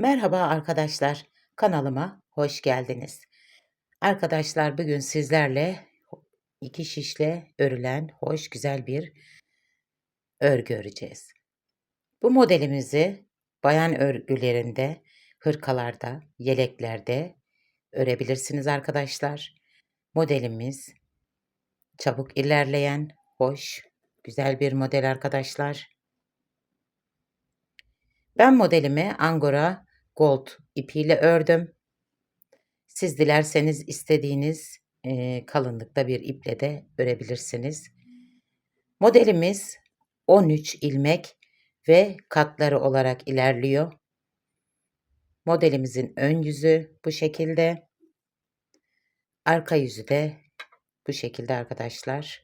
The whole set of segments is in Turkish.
Merhaba arkadaşlar, kanalıma hoş geldiniz. Arkadaşlar bugün sizlerle iki şişle örülen hoş güzel bir örgü öreceğiz. Bu modelimizi bayan örgülerinde, hırkalarda, yeleklerde örebilirsiniz arkadaşlar. Modelimiz çabuk ilerleyen, hoş, güzel bir model arkadaşlar. Ben modelimi Angora Gold ipiyle ördüm. Siz dilerseniz istediğiniz e, kalınlıkta bir iple de örebilirsiniz. Modelimiz 13 ilmek ve katları olarak ilerliyor. Modelimizin ön yüzü bu şekilde. Arka yüzü de bu şekilde arkadaşlar.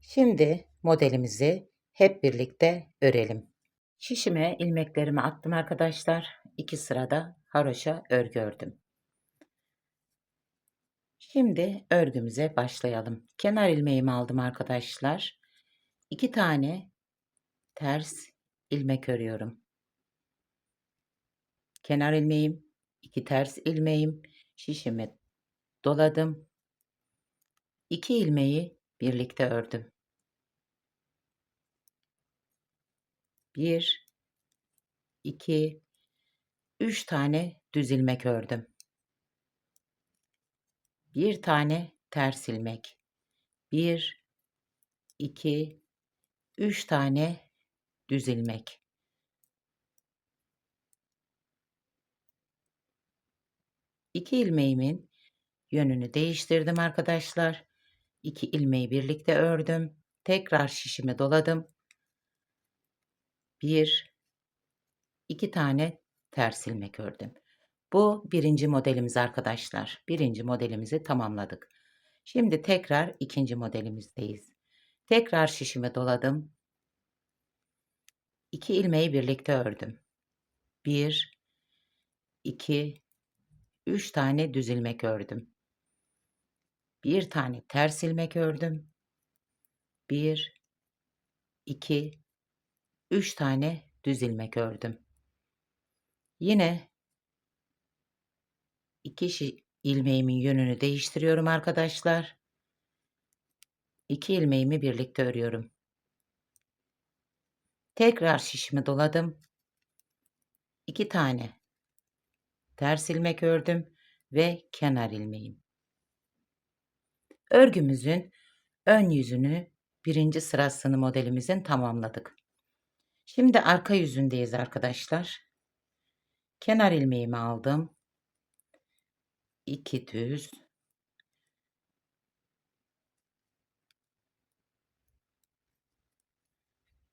Şimdi modelimizi hep birlikte örelim. Şişime ilmeklerimi attım arkadaşlar. İki sırada haroşa örgü ördüm. Şimdi örgümüze başlayalım. Kenar ilmeğimi aldım arkadaşlar. İki tane ters ilmek örüyorum. Kenar ilmeğim, iki ters ilmeğim, şişimi doladım. İki ilmeği birlikte ördüm. Bir, iki, üç tane düz ilmek ördüm. Bir tane ters ilmek. Bir, iki, üç tane düz ilmek. İki ilmeğimin yönünü değiştirdim arkadaşlar. İki ilmeği birlikte ördüm. Tekrar şişimi doladım. Bir, iki tane ters ilmek ördüm. Bu birinci modelimiz arkadaşlar. Birinci modelimizi tamamladık. Şimdi tekrar ikinci modelimizdeyiz. Tekrar şişimi doladım. İki ilmeği birlikte ördüm. Bir, iki, üç tane düz ilmek ördüm. Bir tane ters ilmek ördüm. Bir, iki, 3 tane düz ilmek ördüm. Yine iki ilmeğimin yönünü değiştiriyorum arkadaşlar. 2 ilmeğimi birlikte örüyorum. Tekrar şişimi doladım. 2 tane ters ilmek ördüm ve kenar ilmeğim. Örgümüzün ön yüzünü birinci sırasını modelimizin tamamladık. Şimdi arka yüzündeyiz arkadaşlar. Kenar ilmeğimi aldım. 2 düz.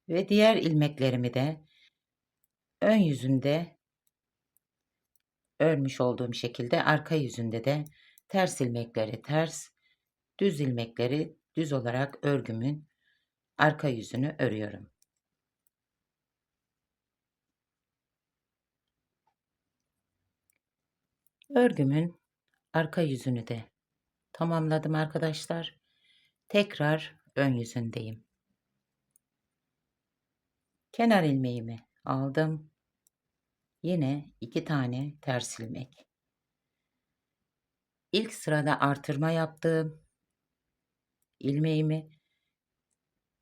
Ve diğer ilmeklerimi de ön yüzünde örmüş olduğum şekilde arka yüzünde de ters ilmekleri ters, düz ilmekleri düz olarak örgümün arka yüzünü örüyorum. Örgümün arka yüzünü de tamamladım arkadaşlar. Tekrar ön yüzündeyim. Kenar ilmeğimi aldım. Yine iki tane ters ilmek. İlk sırada artırma yaptım. ilmeğimi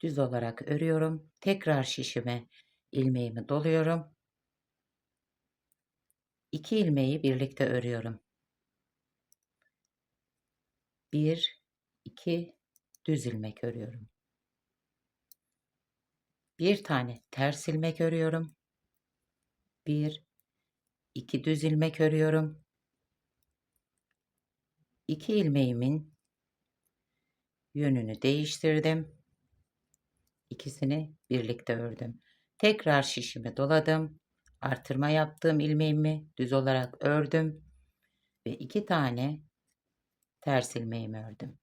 düz olarak örüyorum. Tekrar şişime ilmeğimi doluyorum. 2 ilmeği birlikte örüyorum. 1 2 düz ilmek örüyorum. Bir tane ters ilmek örüyorum. 1 2 düz ilmek örüyorum. 2 ilmeğimin yönünü değiştirdim. İkisini birlikte ördüm. Tekrar şişimi doladım artırma yaptığım ilmeğimi düz olarak ördüm ve iki tane ters ilmeğimi ördüm.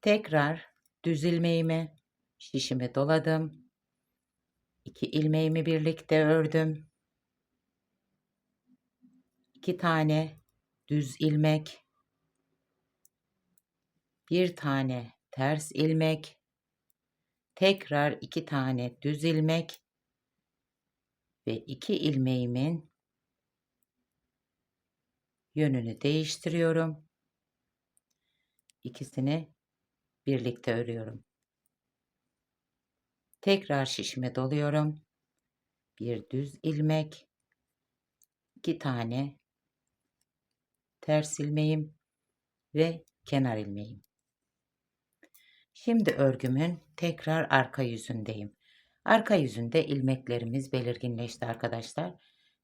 Tekrar düz ilmeğimi şişimi doladım. İki ilmeğimi birlikte ördüm. İki tane düz ilmek, bir tane ters ilmek Tekrar 2 tane düz ilmek ve 2 ilmeğimin yönünü değiştiriyorum. İkisini birlikte örüyorum. Tekrar şişime doluyorum. Bir düz ilmek, 2 tane ters ilmeğim ve kenar ilmeğim. Şimdi örgümün tekrar arka yüzündeyim. Arka yüzünde ilmeklerimiz belirginleşti arkadaşlar.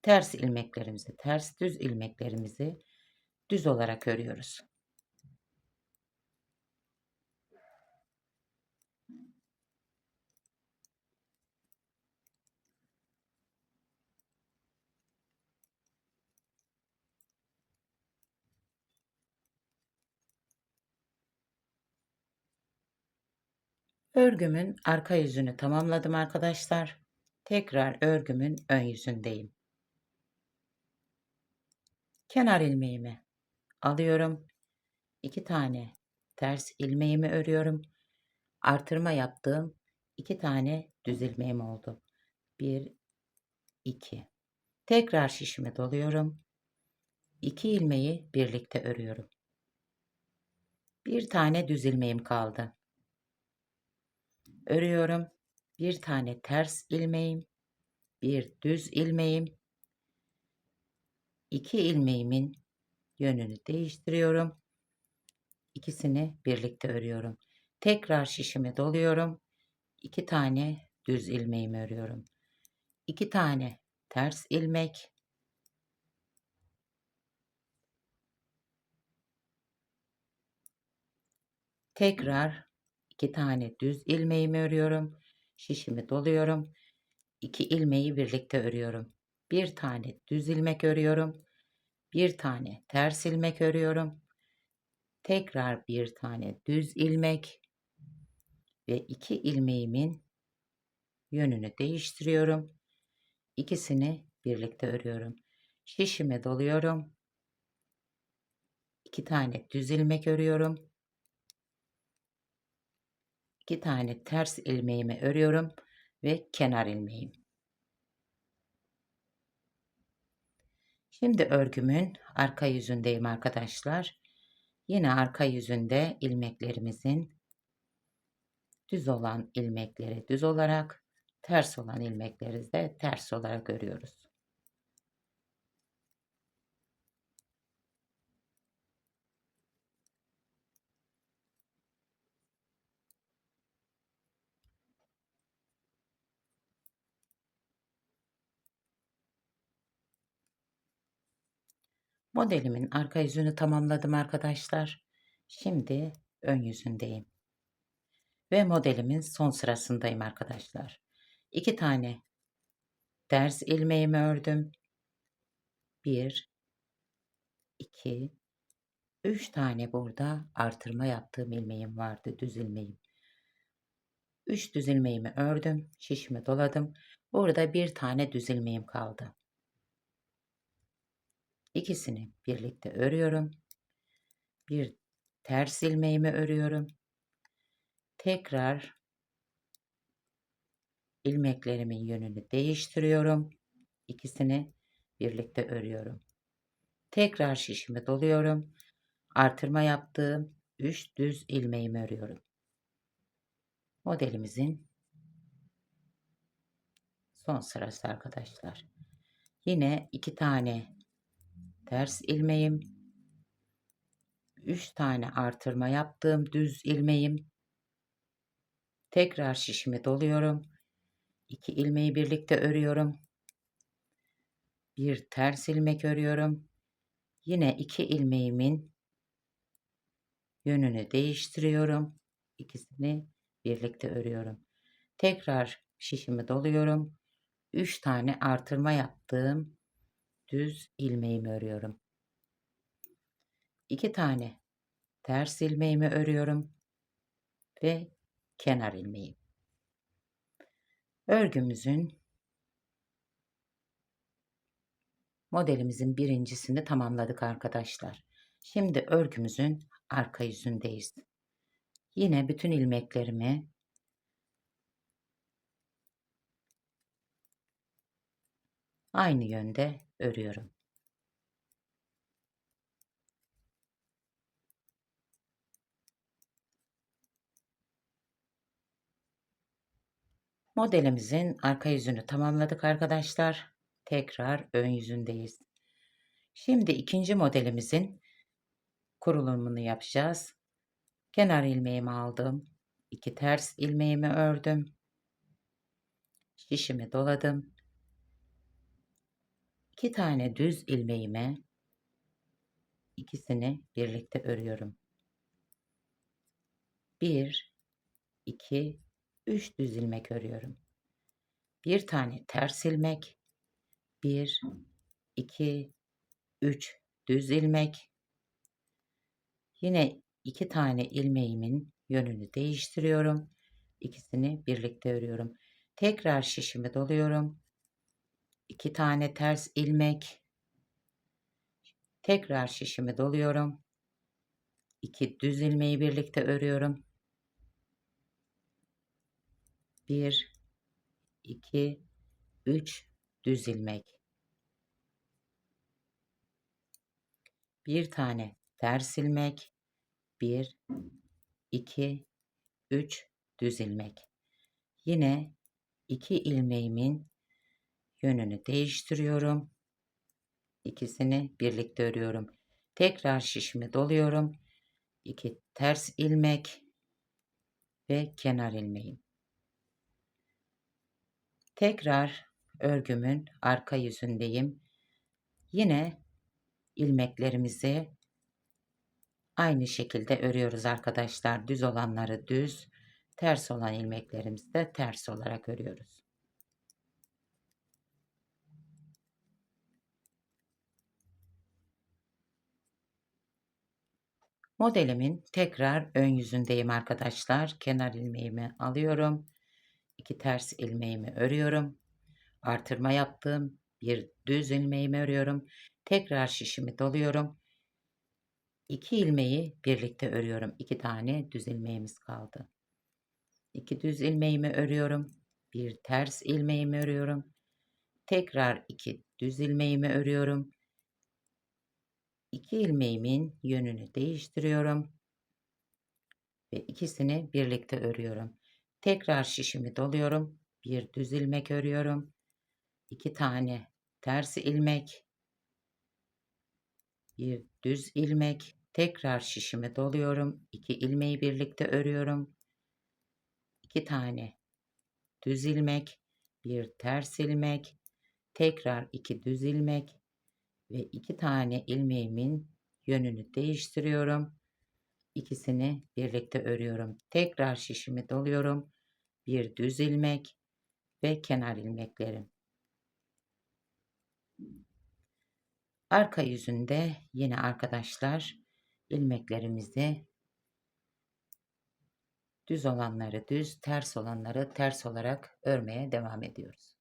Ters ilmeklerimizi ters, düz ilmeklerimizi düz olarak örüyoruz. Örgümün arka yüzünü tamamladım arkadaşlar. Tekrar örgümün ön yüzündeyim. Kenar ilmeğimi alıyorum. 2 tane ters ilmeğimi örüyorum. Artırma yaptığım 2 tane düz ilmeğim oldu. 1 2 Tekrar şişime doluyorum. 2 ilmeği birlikte örüyorum. Bir tane düz ilmeğim kaldı örüyorum. Bir tane ters ilmeğim, bir düz ilmeğim, iki ilmeğimin yönünü değiştiriyorum. İkisini birlikte örüyorum. Tekrar şişime doluyorum. İki tane düz ilmeğimi örüyorum. İki tane ters ilmek, tekrar 2 tane düz ilmeğimi örüyorum. Şişimi doluyorum. 2 ilmeği birlikte örüyorum. Bir tane düz ilmek örüyorum. Bir tane ters ilmek örüyorum. Tekrar bir tane düz ilmek ve iki ilmeğimin yönünü değiştiriyorum. İkisini birlikte örüyorum. Şişime doluyorum. 2 tane düz ilmek örüyorum. 2 tane ters ilmeğimi örüyorum ve kenar ilmeğim. Şimdi örgümün arka yüzündeyim arkadaşlar. Yine arka yüzünde ilmeklerimizin düz olan ilmekleri düz olarak, ters olan ilmekleri de ters olarak örüyoruz. Modelimin arka yüzünü tamamladım arkadaşlar. Şimdi ön yüzündeyim. Ve modelimin son sırasındayım arkadaşlar. İki tane ters ilmeğimi ördüm. Bir, iki, üç tane burada artırma yaptığım ilmeğim vardı. Düz ilmeğim. Üç düz ilmeğimi ördüm. Şişimi doladım. Burada bir tane düz ilmeğim kaldı. İkisini birlikte örüyorum. Bir ters ilmeğimi örüyorum. Tekrar ilmeklerimin yönünü değiştiriyorum. İkisini birlikte örüyorum. Tekrar şişimi doluyorum. Artırma yaptığım 3 düz ilmeğimi örüyorum. Modelimizin son sırası arkadaşlar. Yine iki tane ters ilmeğim, 3 tane artırma yaptığım düz ilmeğim, tekrar şişimi doluyorum. 2 ilmeği birlikte örüyorum. Bir ters ilmek örüyorum. Yine 2 ilmeğimin yönünü değiştiriyorum. İkisini birlikte örüyorum. Tekrar şişimi doluyorum. 3 tane artırma yaptığım düz ilmeğimi örüyorum. 2 tane ters ilmeğimi örüyorum ve kenar ilmeği. Örgümüzün modelimizin birincisini tamamladık arkadaşlar. Şimdi örgümüzün arka yüzündeyiz. Yine bütün ilmeklerimi aynı yönde örüyorum. Modelimizin arka yüzünü tamamladık arkadaşlar. Tekrar ön yüzündeyiz. Şimdi ikinci modelimizin kurulumunu yapacağız. Kenar ilmeğimi aldım. iki ters ilmeğimi ördüm. Şişimi doladım. İki tane düz ilmeğime ikisini birlikte örüyorum. Bir, iki, üç düz ilmek örüyorum. Bir tane ters ilmek, bir, iki, üç düz ilmek. Yine iki tane ilmeğimin yönünü değiştiriyorum. İkisini birlikte örüyorum. Tekrar şişimi doluyorum. İki tane ters ilmek. Tekrar şişimi doluyorum. İki düz ilmeği birlikte örüyorum. Bir, iki, üç düz ilmek. Bir tane ters ilmek. Bir, iki, üç düz ilmek. Yine iki ilmeğimin yönünü değiştiriyorum. İkisini birlikte örüyorum. Tekrar şişimi doluyorum. İki ters ilmek ve kenar ilmeğim. Tekrar örgümün arka yüzündeyim. Yine ilmeklerimizi aynı şekilde örüyoruz arkadaşlar. Düz olanları düz, ters olan ilmeklerimizi de ters olarak örüyoruz. Modelimin tekrar ön yüzündeyim arkadaşlar. Kenar ilmeğimi alıyorum. iki ters ilmeğimi örüyorum. Artırma yaptım. Bir düz ilmeğimi örüyorum. Tekrar şişimi doluyorum. İki ilmeği birlikte örüyorum. İki tane düz ilmeğimiz kaldı. İki düz ilmeğimi örüyorum. Bir ters ilmeğimi örüyorum. Tekrar iki düz ilmeğimi örüyorum. İki ilmeğimin yönünü değiştiriyorum. Ve ikisini birlikte örüyorum. Tekrar şişimi doluyorum. Bir düz ilmek örüyorum. İki tane ters ilmek. Bir düz ilmek. Tekrar şişimi doluyorum. İki ilmeği birlikte örüyorum. İki tane düz ilmek. Bir ters ilmek. Tekrar iki düz ilmek ve iki tane ilmeğimin yönünü değiştiriyorum. İkisini birlikte örüyorum. Tekrar şişimi doluyorum. Bir düz ilmek ve kenar ilmeklerim. Arka yüzünde yine arkadaşlar ilmeklerimizi düz olanları düz, ters olanları ters olarak örmeye devam ediyoruz.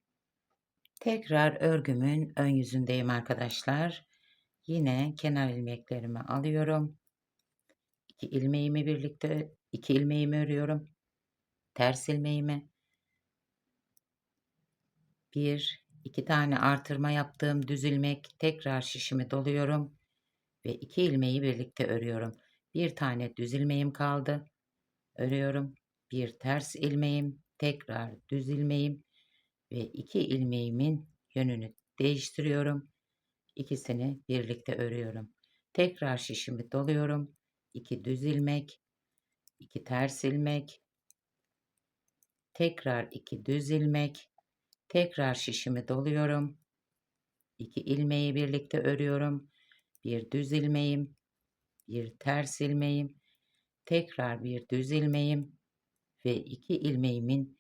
Tekrar örgümün ön yüzündeyim arkadaşlar. Yine kenar ilmeklerimi alıyorum. İki ilmeğimi birlikte iki ilmeğimi örüyorum. Ters ilmeğimi. Bir, iki tane artırma yaptığım düz ilmek. Tekrar şişimi doluyorum. Ve iki ilmeği birlikte örüyorum. Bir tane düz ilmeğim kaldı. Örüyorum. Bir ters ilmeğim. Tekrar düz ilmeğim ve iki ilmeğimin yönünü değiştiriyorum. İkisini birlikte örüyorum. Tekrar şişimi doluyorum. İki düz ilmek, iki ters ilmek, tekrar iki düz ilmek, tekrar şişimi doluyorum. İki ilmeği birlikte örüyorum. Bir düz ilmeğim, bir ters ilmeğim, tekrar bir düz ilmeğim ve iki ilmeğimin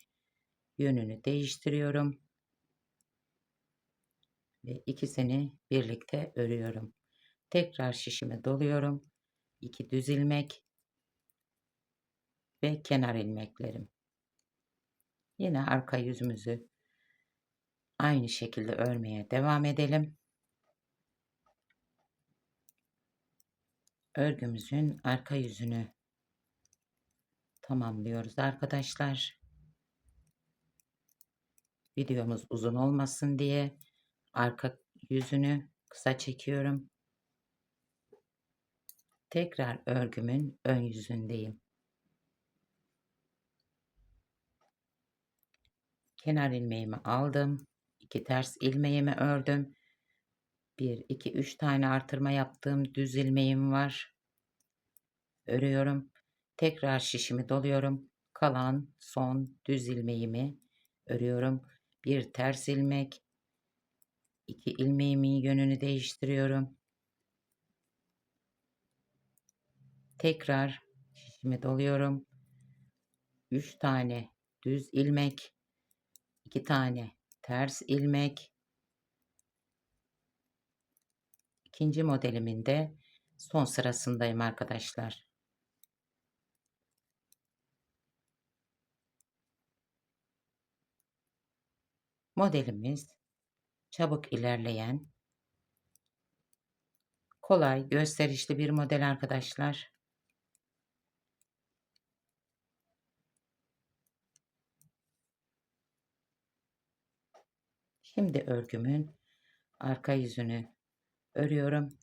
yönünü değiştiriyorum. Ve ikisini birlikte örüyorum. Tekrar şişimi doluyorum. İki düz ilmek ve kenar ilmeklerim. Yine arka yüzümüzü aynı şekilde örmeye devam edelim. Örgümüzün arka yüzünü tamamlıyoruz arkadaşlar videomuz uzun olmasın diye Arka yüzünü kısa çekiyorum. Tekrar örgümün ön yüzündeyim. Kenar ilmeğimi aldım. 2 ters ilmeğimi ördüm. 1 2 3 tane artırma yaptığım düz ilmeğim var. Örüyorum. Tekrar şişimi doluyorum. Kalan son düz ilmeğimi örüyorum. Bir ters ilmek. 2 ilmeğimin yönünü değiştiriyorum. Tekrar şişimi doluyorum. 3 tane düz ilmek, 2 tane ters ilmek. İkinci modelimin de son sırasındayım arkadaşlar. Modelimiz çabuk ilerleyen, kolay, gösterişli bir model arkadaşlar. Şimdi örgümün arka yüzünü örüyorum.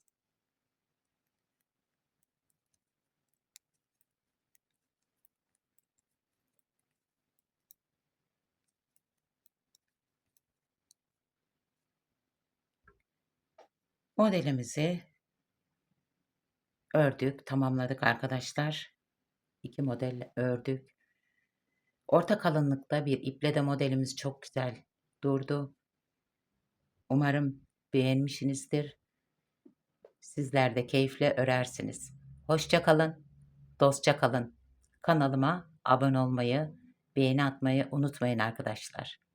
Modelimizi ördük, tamamladık arkadaşlar. İki model ördük. Orta kalınlıkta bir iple de modelimiz çok güzel durdu. Umarım beğenmişsinizdir. Sizler de keyifle örersiniz. Hoşça kalın, dostça kalın. Kanalıma abone olmayı, beğeni atmayı unutmayın arkadaşlar.